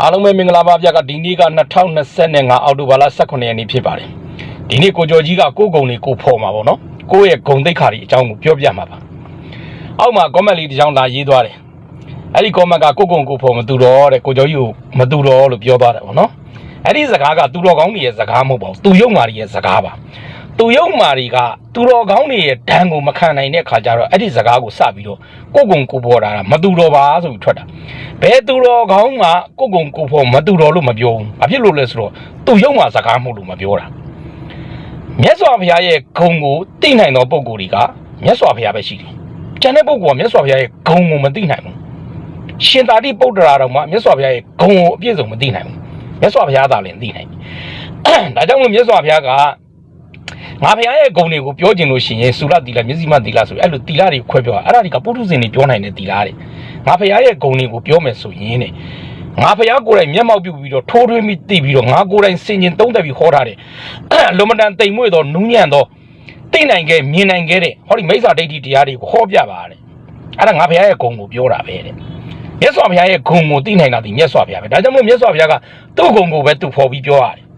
အားလုံးပဲမင်္ဂလာပါဗျာကဒီနေ့က2025အောက်တိုဘာလ18ရက်နေ့ဖြစ်ပါတယ်ဒီနေ့ကိုကျော်ကြီးကကိုယ်ကုံလေးကိုဖော်မှာပေါ့နော်ကိုယ့်ရဲ့ဂုံတိတ်ခါတွေအကြောင်းကိုပြောပြမှာပါအောက်မှာ comment လေးတစ်ကြောင်းလာရေးသွားတယ်အဲ့ဒီ comment ကကိုယ်ကုံကိုဖော်မတူတော့တဲ့ကိုကျော်ကြီးကိုမတူတော့လို့ပြောသွားတယ်ပေါ့နော်အဲ့ဒီစကားကသူတော်ကောင်းတွေရဲ့စကားမဟုတ်ပါဘူးသူယုံမာတွေရဲ့စကားပါ သူယုံမာတွေကသူတော်ကောင်းတွေရဲ့ဒဏ်ကိုမခံနိုင်တဲ့ခါကျတော့အဲ့ဒီစကားကိုစပြီးတော့ကိုယ်ကုံကိုဖော်တာကမတူတော့ပါဆိုပြီးထွက်တာဘယ်သူတော်ကောင်းမှကိုယ့်ကုံကိုယ်ဖို့မတူတော်လို့မပြောဘူး။ဘာဖြစ်လို့လဲဆိုတော့သူရုံမှာစကားမဟုတ်လို့မပြောတာ။မြတ်စွာဘုရားရဲ့ဂုံကိုသိနိုင်သောပုံကိုယ်တွေကမြတ်စွာဘုရားပဲရှိတယ်။ကျန်တဲ့ပုံကမြတ်စွာဘုရားရဲ့ဂုံကိုမသိနိုင်ဘူး။ရှင်သာတိပုတ္တရာတော်မှာမြတ်စွာဘုရားရဲ့ဂုံကိုအပြည့်စုံမသိနိုင်ဘူး။မြတ်စွာဘုရားသာလည်းသိနိုင်တယ်။ဒါကြောင့်မို့မြတ်စွာဘုရားက ငါဘုရားရဲ့ဂုံတွေကိုပြောကျင်လို့ရှိရင်သုရတိလမျက်စိမတိလဆိုပြီးအဲ့လိုတိလတွေခွဲပြောတာအဲ့ဒါတွေကပုထုဇဉ်တွေပြောနိုင်တဲ့တိလတွေငါဘုရားရဲ့ဂုံတွေကိုပြောမယ်ဆိုရင်တဲ့ငါဘုရားကိုယ်တိုင်မျက်မှောက်ပြုပြီးတော့ထိုးထွင်းပြီးသိပြီးတော့ငါကိုယ်တိုင်စင်ကျင်သုံးသက်ပြီးဟောထားတယ်လွန်မတန်တိမ်မွေ့သောနူးညံ့သောသိနိုင်ခဲ့မြင်နိုင်ခဲ့တဲ့ဟောဒီမိစ္ဆာဒိဋ္ဌိတရားတွေကိုဟောပြပါတဲ့အဲ့ဒါငါဘုရားရဲ့ဂုံကိုပြောတာပဲတဲ့မြတ်စွာဘုရားရဲ့ဂုံကိုသိနိုင်တာဒီမြတ်စွာဘုရားပဲဒါကြောင့်မို့မြတ်စွာဘုရားကသူ့ဂုံကိုပဲသူ့ဖော်ပြီးပြောရတယ်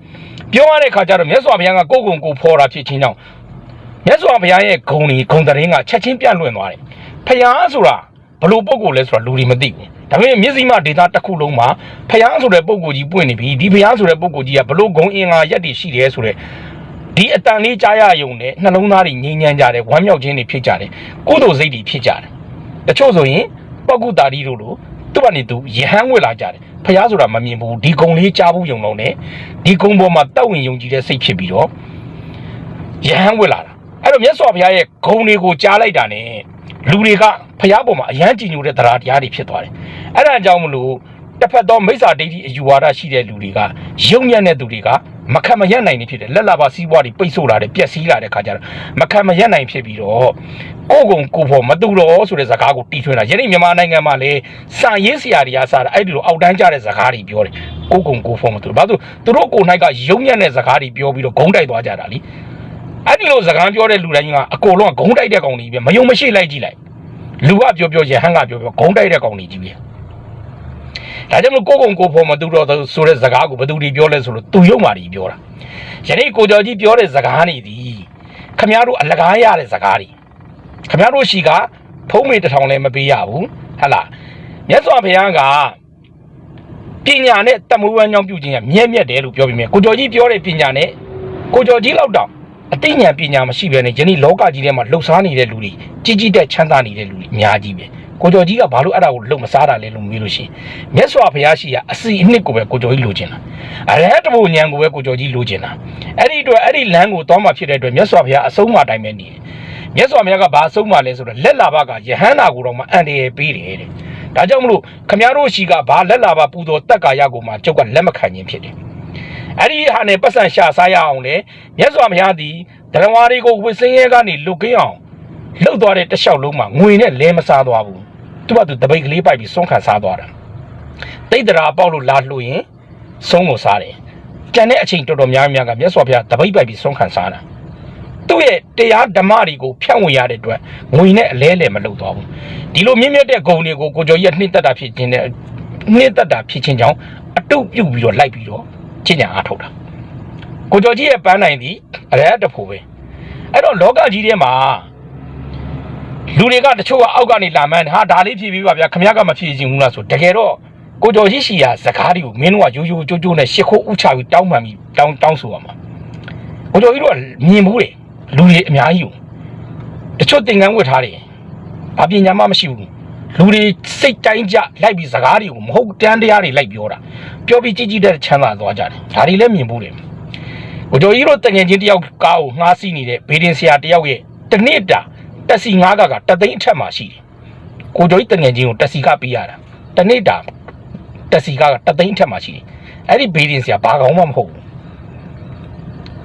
ပြောရတဲ့ခါကျတော့မြတ်စွာဘုရားကကိုယ့်ဂုံကိုဖော်တာဖြစ်ချင်းကြောင့်မြတ်စွာဘုရားရဲ့ဂုံတွေဂုံတရင်ကချက်ချင်းပြန့်လွင့်သွားတယ်။ဖျားဆိုတာဘလို့ပုံကိုလဲဆိုတာလူတွေမသိဘူး။ဒါပေမဲ့မျက်စိမှဒေတာတစ်ခုလုံးမှာဖျားဆိုတဲ့ပုံကိုကြီးပွင့်နေပြီ။ဒီဖျားဆိုတဲ့ပုံကိုကြီးကဘလို့ဂုံအင်္ဂါရက်တည်ရှိတယ်ဆိုတဲ့ဒီအတန်လေးကြားရယုံနဲ့နှလုံးသားတွေငြိမ်းချမ်းကြတယ်ဝမ်းမြောက်ခြင်းတွေဖြစ်ကြတယ်ကုသိုလ်စိတ်တွေဖြစ်ကြတယ်တချို့ဆိုရင်ပောက်ကုတာရီတို့လိုသူ့ကနေသူယဟန်ဝက်လာကြတယ် ဖျားဆိုတာမမြင်ဘူးဒီဂုံလေးကြားဘူးယုံလုံးနဲ့ဒီဂုံပေါ်မှာတောက်ဝင်ယုံကြည်တဲ့စိတ်ဖြစ်ပြီးတော့ယဟန်ဝက်လာတာအဲ့တော့မြတ်စွာဘုရားရဲ့ဂုံတွေကိုကြားလိုက်တာ ਨੇ လူတွေကဘုရားပေါ်မှာအယမ်းကြည်ညိုတဲ့တရားတရားတွေဖြစ်သွားတယ်။အဲ့ဒါကြောင့်မလို့တစ်ဖက်သောမိစ္ဆာဒိဋ္ဌိအယူဝါဒရှိတဲ့လူတွေကယုံညံ့တဲ့သူတွေက မခံမရက်နိုင်နေဖြစ်တယ်လက်လာပါစီးပွားတွေပိတ်ဆို့လာတယ်ပျက်စီးလာတဲ့ခါကျတော့မခံမရက်နိုင်ဖြစ်ပြီးတော့ကိုယ်ကုံကိုယ်ဖို့မတူတော့ဆိုတဲ့ဇာကားကိုတီးထွင်းတာယနေ့မြန်မာနိုင်ငံမှာလေစာရေးဆရာတွေကစားတာအဲ့ဒီလိုအောက်တန်းကြတဲ့ဇာကားတွေပြောတယ်ကိုယ်ကုံကိုယ်ဖို့မတူဘူးဘာလို့သူတို့ကိုယ်၌ကယုံညံ့တဲ့ဇာကားတွေပြောပြီးတော့ဂုံးတိုက်သွားကြတာလीအဲ့ဒီလိုစကားပြောတဲ့လူတိုင်းကအကုန်လုံးကဂုံးတိုက်တဲ့ကောင်တွေပဲမယုံမရှိလိုက်ကြည့်လိုက်လူကပြောပြောရဟန်းကပြောပြောဂုံးတိုက်တဲ့ကောင်တွေကြီးပဲ ဒါကြောင့်မလို့ကိုကုံကိုဖို့မတူတော့ဆိုတဲ့စကားကိုဘယ်သူတွေပြောလဲဆိုလို့သူယုံမာတွေပြောတာယနေ့ကိုကျော်ကြီးပြောတဲ့စကားနေသည်ခမည်းတော်အလကားရတဲ့စကားတွေခမည်းတော်ရှိကဖုံးမေတစ်ထောင်လည်းမပေးရဘူးဟဟလားမြတ်စွာဘုရားကပညာနဲ့တမွေးဝမ်းကြောင်းပြုခြင်းကမြဲမြတ်တယ်လို့ပြောပြီးမြဲကိုကျော်ကြီးပြောတဲ့ပညာနဲ့ကိုကျော်ကြီးလောက်တောင်အသိဉာဏ်ပညာမရှိဘဲနဲ့ယနေ့လောကကြီးထဲမှာလှုပ်ရှားနေတဲ့လူတွေကြီးကြီးတက်ချမ်းသာနေတဲ့လူတွေအများကြီးပဲ ကိုကျော်ကြီးကဘာလို့အဲ့ဒါကိုလှုပ်မစားတာလဲလို့မေးလို့ရှိရင်မြတ်စွာဘုရားရှိရာအစီအနှစ်ကိုပဲကိုကျော်ကြီးလိုချင်တာအရဟတဘုံဉာဏ်ကိုပဲကိုကျော်ကြီးလိုချင်တာအဲ့ဒီအတွက်အဲ့ဒီလမ်းကိုသွားမှဖြစ်တဲ့အတွက်မြတ်စွာဘုရားအဆုံးအမတိုင်းပဲနေတယ်မြတ်စွာဘုရားကဘာအဆုံးအမလဲဆိုတော့လက်လာဘကယဟန္တာကိုတော့မှအန်တရယ်ပေးတယ်တဲ့ဒါကြောင့်မလို့ခမည်းတော်ရှိကဘာလက်လာဘပူတော်တက်ကာရကိုမှကျုပ်ကလက်မခံခြင်းဖြစ်တယ်အဲ့ဒီဟာနဲ့ပတ်စံရှာစားရအောင်လေမြတ်စွာဘုရားသည်ဓမ္မဝါတွေကိုဝစ်စင်းရဲကနေလွတ်ကင်းအောင် လှုပ်သွားတဲ့တစ်လျှောက်လုံးမှာငွေနဲ့လဲမစားသွားဘူးသူကသူတပိတ်ကလေးပိုက်ပြီးဆုံးခံစားသွားတာတိတ်တရာပေါက်လို့လာလှူရင်ဆုံးကိုစားတယ်ကြံတဲ့အချိန်တော်တော်များများကမြတ်စွာဘုရားတပိတ်ပိုက်ပြီးဆုံးခံစားတာသူ့ရဲ့တရားဓမ္မတွေကိုဖြန့်ဝေရတဲ့အတွက်ငွေနဲ့အလဲလဲမလုပ်သွားဘူးဒီလိုမြင့်မြတ်တဲ့ဂုံတွေကိုကိုကျော်ကြီးကနှိမ့်သက်တာဖြစ်ခြင်းနဲ့နှိမ့်သက်တာဖြစ်ခြင်းကြောင့်အတုတ်ပြုတ်ပြီးတော့လိုက်ပြီးတော့ကျင့်ကြံအားထုတ်တာကိုကျော်ကြီးရဲ့ပန်းနိုင်သည်အရဲတဖို့ပဲအဲ့တော့လောကကြီးထဲမှာ လူတွေကတချို့ကအောက်ကနေလာမှန်းဟာဒါလေးဖြည့်ပြီးပါဗျာခမရကမဖြည့်ချင်ဘူးလားဆိုတကယ်တော့ကိုကျော်ကြီးရှိရာစကားတွေကိုမင်းတို့ကရိုးရိုးကြိုးကြိုးနဲ့ရှ िख ိုးဥချပြီးတောင်းပန်ပြီးတောင်းတောင်းဆိုရမှာကိုကျော်ကြီးတို့ကမြင်ဘူးတယ်လူတွေအများကြီးကိုတချို့သင်္ကန်းဝတ်ထားတယ်အပညာမှမရှိဘူးလူတွေစိတ်တိုင်းကြလိုက်ပြီးစကားတွေကိုမဟုတ်တန်းတရားတွေလိုက်ပြောတာပြောပြီးကြည်ကြည်တဲ့ချမ်းသာသွားကြတယ်ဒါတွေလည်းမြင်ဘူးတယ်ကိုကျော်ကြီးတို့တငယ်ချင်းတယောက်ကားကိုငှားစီးနေတဲ့ဘေးဒင်ဆရာတယောက်ရဲ့တနစ်တာ တက်စီငါးကကတသိန်းအထက်မှာရှိတယ်။ကိုကျော်ကြီးတငယ်ချင်းကိုတက်စီကပေးရတာတနစ်တာတက်စီကကတသိန်းအထက်မှာရှိတယ်။အဲ့ဒီဘေးဒင်ဆရာဘာကောင်မှမဟုတ်ဘူး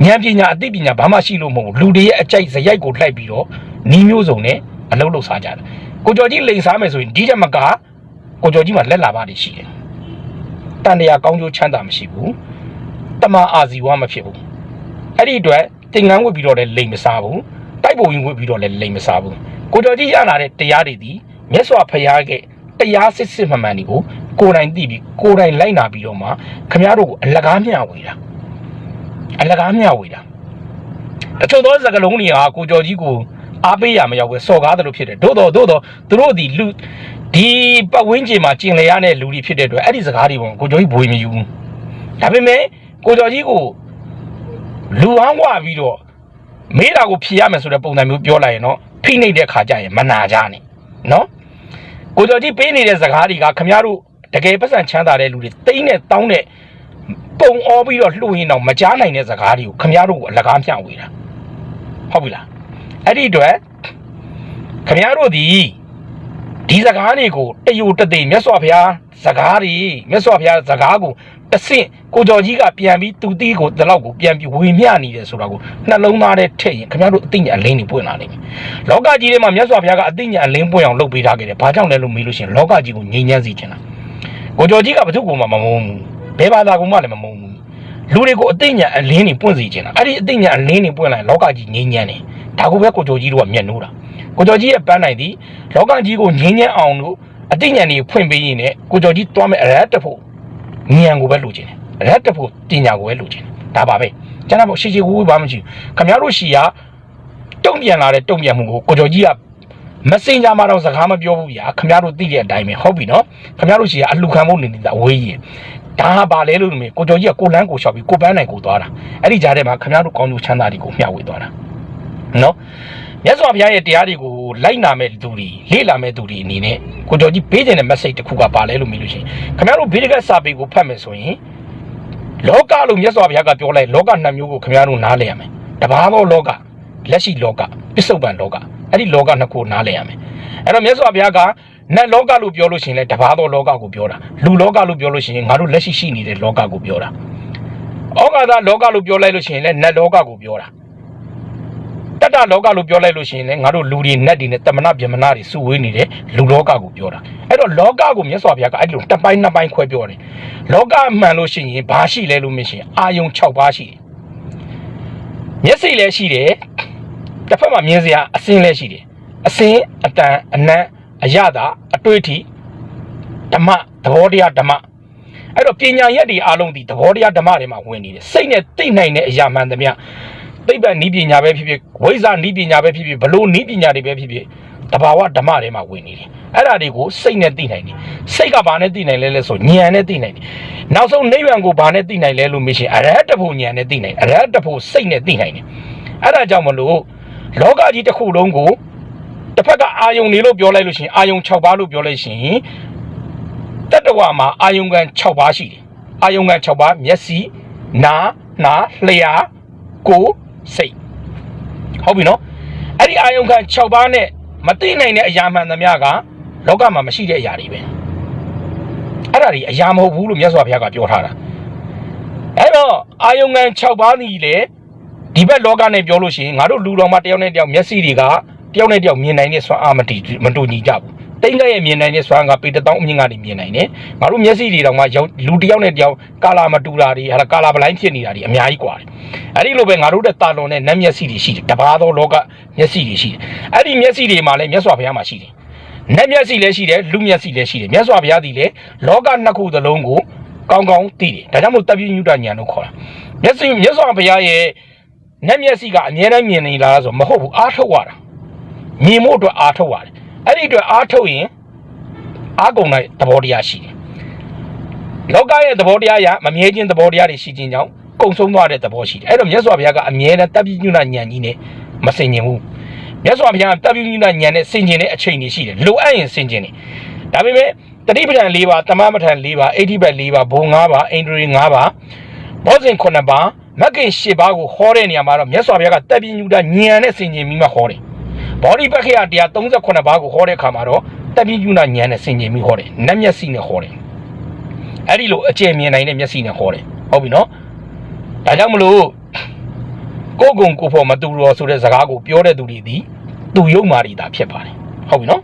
။ဉာဏ်ပညာအသိပညာဘာမှရှိလို့မဟုတ်ဘူးလူတွေရဲ့အကြိုက်ဇယိုက်ကိုလှိုက်ပြီးတော့နီးမျိုးစုံနဲ့အလုပ်လုပ်စားကြတယ်။ကိုကျော်ကြီးလိန်စားမယ်ဆိုရင်ဒီတက်မကကိုကျော်ကြီးမှာလက်လာပါတွေရှိတယ်။တန်တရားကောင်းကျိုးချမ်းသာမရှိဘူး။တမန်အာဇီဝမဖြစ်ဘူးအဲ့ဒီအတွက်တင်ငန်းဝတ်ပြီးတော့လည်းလိမ်မစားဘူး တိုက်ပုံဝင်ဝတ်ပြီးတော့လည်းလိမ်မစားဘူးကိုတော်ကြီးရလာတဲ့တရားတွေဒီမြတ်စွာဘုရားကတရားစစ်စစ်မှန်မှန်ဒီကိုကိုယ်တိုင်သိပြီးကိုယ်တိုင်လိုက်နာပြီးတော့မှခမရတို့ကိုအလကားမျှဝေတာအလကားမျှဝေတာတချို့သောစကလုံးတွေဟာကိုကျော်ကြီးကိုအားပေးရမရောက်ပဲစော်ကားတယ်လို့ဖြစ်တယ်သို့တော်သို့တော်သူတို့ဒီလူဒီပတ်ဝန်းကျင်မှာကျင်လည်ရတဲ့လူတွေဖြစ်တဲ့အတွက်အဲ့ဒီစကားတွေပေါ့ကိုကျော်ကြီးဘွေမယူဘူးဒါပေမဲ့ကိုကျော်ကြီးကိုလူဟောင်းဝပြီးတော့ မေးတာကိုဖြေရမယ်ဆိုတဲ့ပုံစံမျိုးပြောလိုက်ရင်တော့ဖိနှိပ်တဲ့ခါကျရင်မနာကြနဲ့နော်ကိုကျော်ကြီးပေးနေတဲ့စကားတွေကခမရတို့တကယ်ပတ်စံချမ်းသာတဲ့လူတွေတိမ့်နဲ့တောင်းတဲ့ပုံအောပြီးတော့လှူရင်တော့မကြားနိုင်တဲ့စကားတွေကိုခမရတို့ကိုအလကားမျှဝေတာဟုတ်ပြီလားအဲ့ဒီအတွက်ခမရတို့ဒီဒီစကားတွေကိုတယူတသိမြတ်စွာဘုရားစကားတွေမြတ်စွာဘုရားစကားကို တဆင့်ကိုကျော်ကြီးကပြန်ပြီးသူတီးကိုဒီလောက်ကိုပြန်ပြီးဝေမျှနေတယ်ဆိုတာကိုနှလုံးသားထဲထည့်ရင်ခင်ဗျားတို့အသိဉာဏ်အလင်းတွေပွင့်လာနိုင်မယ်။လောကကြီးထဲမှာမြတ်စွာဘုရားကအသိဉာဏ်အလင်းပွင့်အောင်လုပ်ပေးထားခဲ့တယ်။ဘာကြောင့်လဲလို့မေးလို့ရှိရင်လောကကြီးကိုငြိမ်းချမ်းစေချင်တာ။ကိုကျော်ကြီးကဘု து ကိုမှမမုန်းဘူး။ဘယ်ဘာသာကိုမှလည်းမမုန်းဘူး။လူတွေကိုအသိဉာဏ်အလင်းတွေပွင့်စေချင်တာ။အဲ့ဒီအသိဉာဏ်အလင်းတွေပွင့်လာရင်လောကကြီးငြိမ်းချမ်းတယ်။ဒါကိုပဲကိုကျော်ကြီးတို့ကမျက်နှိုးတာ။ကိုကျော်ကြီးရဲ့ပန်းနိုင်သည်လောကကြီးကိုငြိမ်းချမ်းအောင်လို့အသိဉာဏ်တွေဖွင့်ပေးရင်လည်းကိုကျော်ကြီးသွားမဲ့အရတ်တဖို့ ဉာဏ်ကိုပဲလိုချင်တယ်။ရက်တဖို့တင်ညာကိုပဲလိုချင်တယ်ဒါပါပဲကျွန်တော်ရှိရှိဝူးဝူးဘာမှမရှိဘူးခင်ဗျားတို့ရှိရတုံ့ပြန်လာတဲ့တုံ့ပြန်မှုကိုကိုကျော်ကြီးကမစင်ကြမှာတော့စကားမပြောဘူးဗျာခင်ဗျားတို့သိတဲ့အတိုင်းပဲဟုတ်ပြီနော်ခင်ဗျားတို့ရှိရအလှခံဖို့နေနေတာအဝေးကြီးဒါဟာပါလဲလို့မေကိုကျော်ကြီးကကိုလန်းကိုလျှောက်ပြီးကိုပန်းနိုင်ကိုသွားတာအဲ့ဒီကြားထဲမှာခင်ဗျားတို့ကောင်းကျိုးချမ်းသာတွေကိုမျှဝေသွားတာ နော်မြတ်စွာဘုရားရဲ့တရားတွေကိုလိုက်နာမဲ့သူတွေလေ့လာမဲ့သူတွေအနေနဲ့ကိုကျော်ကြီးပေးခြင်းတဲ့ message တစ်ခုကပါလဲလို့မေးလို့ရှိရင်ခင်ဗျားတို့ဗီဒီယိုစာပေကိုဖတ်မယ်ဆိုရင်လောကလို့မြတ်စွာဘုရားကပြောလိုက်လောကနှစ်မျိုးကိုခင်ဗျားတို့နားလည်ရမယ်တဘာသောလောကလက်ရှိလောကပစ္စုပန်လောကအဲ့ဒီလောကနှစ်ခုနားလည်ရမယ်အဲ့တော့မြတ်စွာဘုရားကနတ်လောကလို့ပြောလို့ရှိရင်လည်းတဘာသောလောကကိုပြောတာလူလောကလို့ပြောလို့ရှိရင်ငါတို့လက်ရှိရှိနေတဲ့လောကကိုပြောတာဩဃာတလောကလို့ပြောလိုက်လို့ရှိရင်လည်းနတ်လောကကိုပြောတာ တတ္တလောကလို့ပြောလိုက်လို့ရှိရင်လည်းငါတို့လူတွေနတ်တွေနဲ့တမနာဗျမနာတွေစုဝေးနေတဲ့လူလောကကိုပြောတာအဲ့တော့လောကကိုမြတ်စွာဘုရားကအဲ့လိုတစ်ပိုင်းနှစ်ပိုင်းခွဲပြောတယ်လောကမှန်လို့ရှိရင်ဘာရှိလဲလို့မရှင်အာယုံ6ပါးရှိတယ်မျက်စိလည်းရှိတယ်တစ်ဖက်မှာမြင်စရာအစင်းလည်းရှိတယ်အစင်းအတန်အနံ့အရသာအတွေ့အထိဓမ္မသဘောတရားဓမ္မအဲ့တော့ပညာရက်တွေအားလုံးဒီသဘောတရားဓမ္မတွေမှာဝင်နေတယ်စိတ်နဲ့သိနိုင်တဲ့အရာမှန်သမျှ သိပ္ပံဤပညာပဲဖြစ်ဖြစ်ဝိဇ္ဇာဤပညာပဲဖြစ်ဖြစ်ဘလို့ဤပညာတွေပဲဖြစ်ဖြစ်တဘာဝဓမ္မတွေမှာဝင်နေတယ်အဲ့ဒါတွေကိုစိတ်နဲ့သိနိုင်တယ်စိတ်ကဘာနဲ့သိနိုင်လဲလဲဆိုဉာဏ်နဲ့သိနိုင်တယ်နောက်ဆုံးနိဗ္ဗာန်ကိုဘာနဲ့သိနိုင်လဲလို့မေးရှင်အရဟတဖို့ဉာဏ်နဲ့သိနိုင်အရဟတဖို့စိတ်နဲ့သိနိုင်တယ်အဲ့ဒါကြောင့်မလို့လောကကြီးတစ်ခုလုံးကိုတစ်ဖက်ကအာယုံနေလို့ပြောလိုက်လို့ရှိရင်အာယုံ6ပါးလို့ပြောလိုက်ရှင်တတ္တဝါမှာအာယုံကံ6ပါးရှိတယ်အာယုံကံ6ပါးမျက်စိနားနားလျှာကိုယ် စိတ်ဟုတ်ပြီနော်အဲ့ဒီအာယုံကံ6ပါးနဲ့မသိနိုင်တဲ့အရာမှန်သမျှကလောကမှာမရှိတဲ့အရာတွေပဲအဲ့ဒါတွေအရာမဟုတ်ဘူးလို့မြတ်စွာဘုရားကပြောထားတာအဲ့တော့အာယုံငံ6ပါးစီလေဒီဘက်လောကနဲ့ပြောလို့ရှိရင်ငါတို့လူတော်မှာတယောက်နဲ့တယောက်မျက်စိတွေကတယောက်နဲ့တယောက်မြင်နိုင်တဲ့စွမ်းအားမတီမတူညီကြဘူး တိတ်ငဲ့ရဲ့မြင်နိုင်တဲ့စွမ်းကပေတသောင်းအမြင့်ကနေမြင်နိုင်တယ်ငါတို့မျက်စိတွေတောင်မှလူတစ်ယောက်နဲ့တစ်ယောက်ကာလာမတူတာတွေဟာကာလာပလိုင်းဖြစ်နေတာတွေအများကြီးကွာတယ်အဲ့ဒီလိုပဲငါတို့တဲ့တာလွန်တဲ့နတ်မျက်စိတွေရှိတယ်တပါးသောလောကမျက်စိတွေရှိတယ်အဲ့ဒီမျက်စိတွေမှာလည်းမြတ်စွာဘုရားမှာရှိတယ်နတ်မျက်စိလည်းရှိတယ်လူမျက်စိလည်းရှိတယ်မြတ်စွာဘုရားသည်လည်းလောကနှစ်ခုသလုံးကိုကောင်းကောင်းသိတယ်ဒါကြောင့်မို့တပိညုတညာလို့ခေါ်တာမျက်စိမြတ်စွာဘုရားရဲ့နတ်မျက်စိကအမြဲတမ်းမြင်နေလားဆိုမဟုတ်ဘူးအားထုတ်ရတာမြင်ဖို့အတွက်အားထုတ်ရတယ် အဲ့ဒီအတွက်အားထုတ်ရင်အာကုံလိုက်သဘောတရားရှိတယ်လောကရဲ့သဘောတရားရမမြဲခြင်းသဘောတရားတွေရှိခြင်းကြောင့်ကုံဆုံးသွားတဲ့သဘောရှိတယ်အဲ့တော့မြတ်စွာဘုရားကအမြဲတမ်းတပ်ပြညွနာညံကြီးနဲ့မစင်ကျင်ဘူးမြတ်စွာဘုရားတပ်ပြညွနာညံနဲ့စင်ကျင်တဲ့အချိန်တွေရှိတယ်လိုအပ်ရင်စင်ကျင်တယ်ဒါပေမဲ့တတိပဌံ၄ပါးတမမဌံ၄ပါးအဋ္ဌိပတ်၄ပါးဘုံ၅ပါးအိန္ဒြေ၅ပါးဘောဇင်9ပါးမကင်7ပါးကိုဟောတဲ့နေရာမှာတော့မြတ်စွာဘုရားကတပ်ပြညုဒညံနဲ့ဆင်ခြင်ပြီးမှဟောတယ် ဘောဓိပက္ခယတရား38ပါးကိုဟောတဲ့အခါမှာတော့တပ်ပြညုတညံနဲ့စင်ញင်ပြီးဟောတယ်နတ်မျက်စိနဲ့ဟောတယ်အဲ့ဒီလိုအကျယ်မြင်နိုင်တဲ့မျက်စိနဲ့ဟောတယ်ဟုတ်ပြီနော်ဒါကြောင့်မလို့ကိုကုံကိုဖို့မတူတော်ဆိုတဲ့စကားကိုပြောတဲ့သူတွေဒီသူယုံမာရီတာဖြစ်ပါတယ်ဟုတ်ပြီနော်